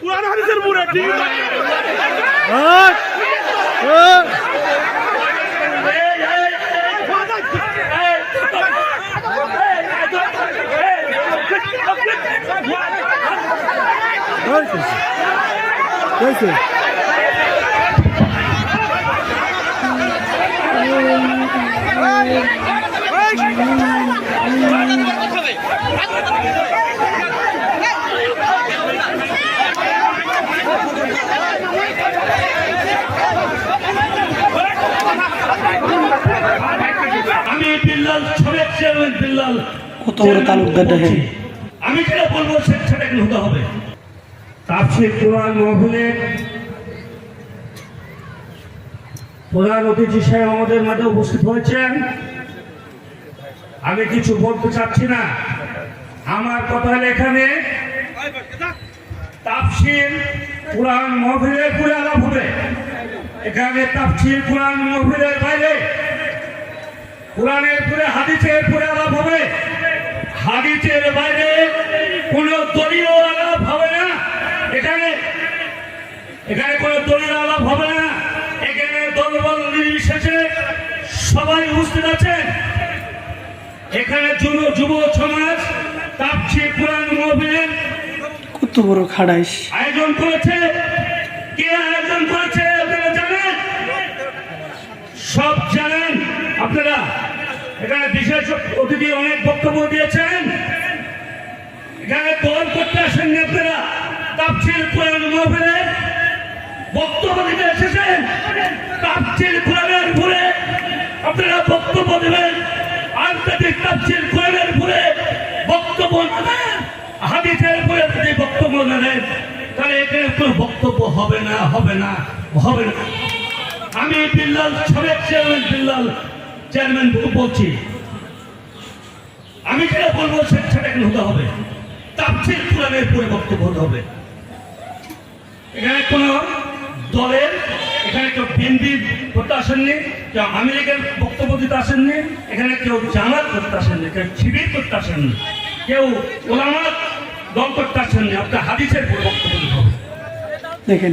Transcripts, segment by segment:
কোরআন হাদিসের মুরে ঠিক আমি বিল্লাল সাবেক চেয়ারম্যান বিল্লাল কত বড় তালুকদার দেখেন। আমি যেটা বলব সেটা হতে হবে? তাফসির কোরআন প্রধান অতিথি সাহেব আমাদের মাঝে উপস্থিত হয়েছেন। আমি কিছু বলতে চাচ্ছি না। আমার কথা এখানে তাফসির কোরআন মহফিলের পুরে আলাপ হবে। এখানে তাফসির কোরআন মহফিলের কোরআনের পুরে হাদিসের পুরে আলাপ হবে। হাদিসের বাইরে কোন দলীয় আলাপ হবে না। এখানে এখানে কোন দলীয় আলাপ হবে না। এখানে দলবল নির্বিশেষে সবাই উপস্থিত আছেন। এখানে যুব যুব সমাজ তাপসি কোরআন মহবিলের কত বড় খাড়াইশ। আয়োজন করেছে কে আয়োজন করেছে আপনারা জানেন সব জানেন আপনারা, এখানে বিশেষ অতিথি অনেক বক্তব্য দিয়েছেন। এখানে দল করতে আসেননি আপনারা তাপসিল কোরআন মহফিলের বক্তব্য দিতে এসেছেন। তাপসিল কোরআনের ভুলে আপনারা বক্তব্য দেবেন। আন্তর্জাতিক তাপসিল কোরআনের ভুলে বক্তব্য না দেন হাদিসের ভুলে যদি বক্তব্য না দেন, তাহলে এখানে কোনো বক্তব্য হবে না হবে না হবে না। আমি বিল্লাল সাবেক চেয়ারম্যান বিল্লাল চেয়ারম্যান বলছি আমি যেটা বলব সেটা হতে হবে। তাফসির কোরআনের পরে বক্তব্য হতে হবে। এখানে কোন দলের এখানে কেউ বিএনপি করতে আসেননি কেউ আমেরিকার বক্তব্য দিতে আসেননি এখানে কেউ জামাত করতে আসেননি কেউ শিবির করতে আসেননি কেউ ওলামাত দল করতে আসেননি। আপনার হাদিসের পরে বক্তব্য দিতে হবে। দেখেন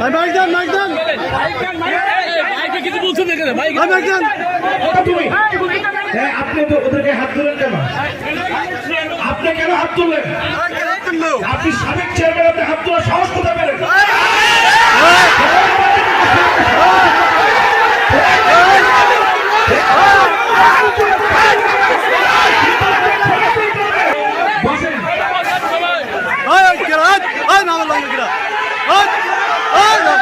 মাঝে করে খাড়াইশ কোরআন হাদিসের মুরে ঠিক হ্যাঁ আপনি তো ওদেরকে হাত ধরেন কেন আপনি কেন হাত তুললেন আপনি সাবেক চেয়ারম্যান আপনি হাত তোলার সাহস কোথায় পেলেন বসেন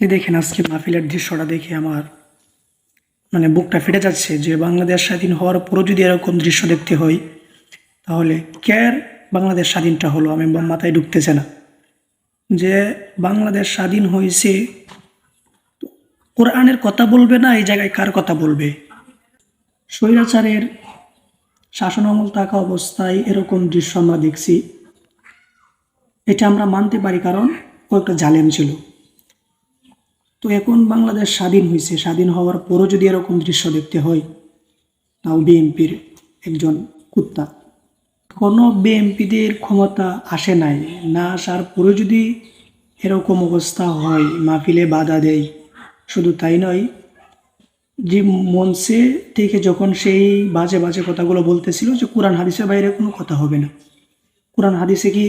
এই দেখেন আজকে মাহফিলের দৃশ্যটা দেখে আমার মানে বুকটা ফেটে যাচ্ছে যে বাংলাদেশ স্বাধীন হওয়ার পরও যদি এরকম দৃশ্য দেখতে হয়, তাহলে কেয়ার বাংলাদেশ স্বাধীনটা হলো, আমি মাথায় ঢুকতেছে না। যে বাংলাদেশ স্বাধীন হয়েছে কোরআনের কথা বলবে না, এই জায়গায় কার কথা বলবে? স্বৈরাচারের শাসন আমল থাকা অবস্থায় এরকম দৃশ্য আমরা দেখছি। এটা আমরা মানতে পারি, কারণ ও একটা জালেম ছিল। তো এখন বাংলাদেশ স্বাধীন হয়েছে স্বাধীন হওয়ার পরও যদি এরকম দৃশ্য দেখতে হয়, তাও বিএনপির একজন কুত্তা। কোনো বিএনপিদের ক্ষমতা আসে নাই। না আসার পরেও যদি এরকম অবস্থা হয়, মাহফিলে বাধা দেয়, শুধু তাই নয়, যে মঞ্চে থেকে যখন সেই বাজে বাজে কথাগুলো বলতেছিল যে কোরআন হাদিসের বাইরে কোনো কথা হবে না। কোরআন হাদিসে কি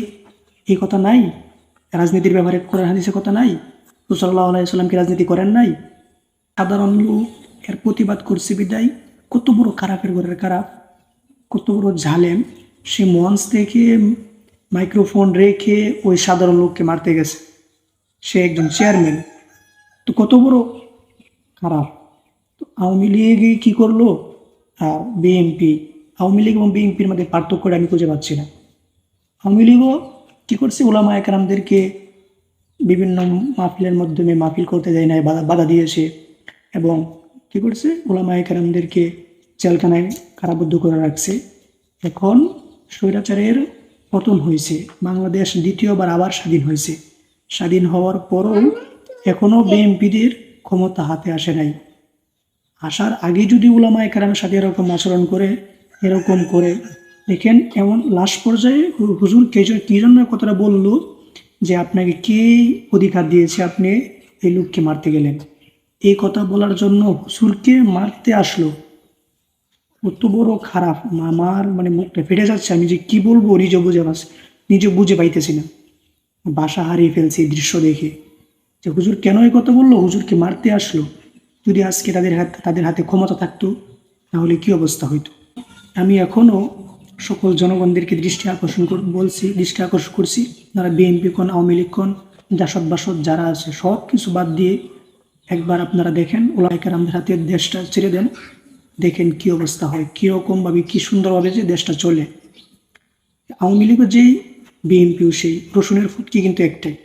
এই কথা নাই? রাজনীতির ব্যাপারে কোরআন হাদিসে কথা নাই? রসল্লাহ আলাইসাল্লাম কি রাজনীতি করেন নাই? সাধারণ লোক এর প্রতিবাদ করছে বিদায়। কত বড় খারাপের ঘরের খারাপ। কত বড় ঝালেম। সে মঞ্চ থেকে মাইক্রোফোন রেখে ওই সাধারণ লোককে মারতে গেছে। সে একজন চেয়ারম্যান। তো কত বড় খারাপ। তো আওয়ামী লীগ কি করল? আর বিএনপি। আওয়ামী লীগ এবং বিএনপির মধ্যে পার্থক্যটা আমি খুঁজে পাচ্ছি না। আওয়ামী লীগও কী করছে? ওলামা একরামদেরকে বিভিন্ন মাহফিলের মাধ্যমে মাহফিল করতে দেয় নাই, বাধা দিয়েছে এবং কী করছে? ওলামা একরামদেরকে জেলখানায় কারাবদ্ধ করে রাখছে। এখন স্বৈরাচারের পতন হয়েছে। বাংলাদেশ দ্বিতীয়বার আবার স্বাধীন হয়েছে। স্বাধীন হওয়ার পরও এখনও বিএনপিদের ক্ষমতা হাতে আসে নাই। আসার আগে যদি উলামা একরামের সাথে এরকম আচরণ করে, এরকম করে, দেখেন এমন লাস্ট পর্যায়ে হুজুর কে জন- কি জন্য কথাটা বলল যে আপনাকে কে অধিকার দিয়েছে আপনি এই লোককে মারতে গেলেন? এই কথা বলার জন্য হুজুরকে মারতে আসলো। কত বড় খারাপ। আমার মানে মুখটা ফেটে যাচ্ছে। আমি যে কি বলব? নিজে বুঝে পাস নিজে বুঝে পাইতেছি না। বাসা হারিয়ে ফেলছে এই দৃশ্য দেখে। যে হুজুর কেন এই কথা বলল? হুজুরকে মারতে আসলো। যদি আজকে তাদের হাত তাদের হাতে ক্ষমতা থাকতো, তাহলে কি অবস্থা হইতো? আমি এখনও সকল জনগণদেরকে দৃষ্টি আকর্ষণ কর, বলছি, দৃষ্টি আকর্ষণ করছি, যারা বিএনপি কোন, আওয়ামী লীগ কোন, জাসদ বাসদ যারা আছে, সব কিছু বাদ দিয়ে একবার আপনারা দেখেন ওলাইকার আমাদের হাতে দেশটা ছেড়ে দেন, দেখেন কি অবস্থা হয় কীরকমভাবে কী সুন্দরভাবে যে দেশটা চলে। আওয়ামী লীগও যেই বিএনপিও সেই রসুনের ফুটকি কিন্তু একটাই।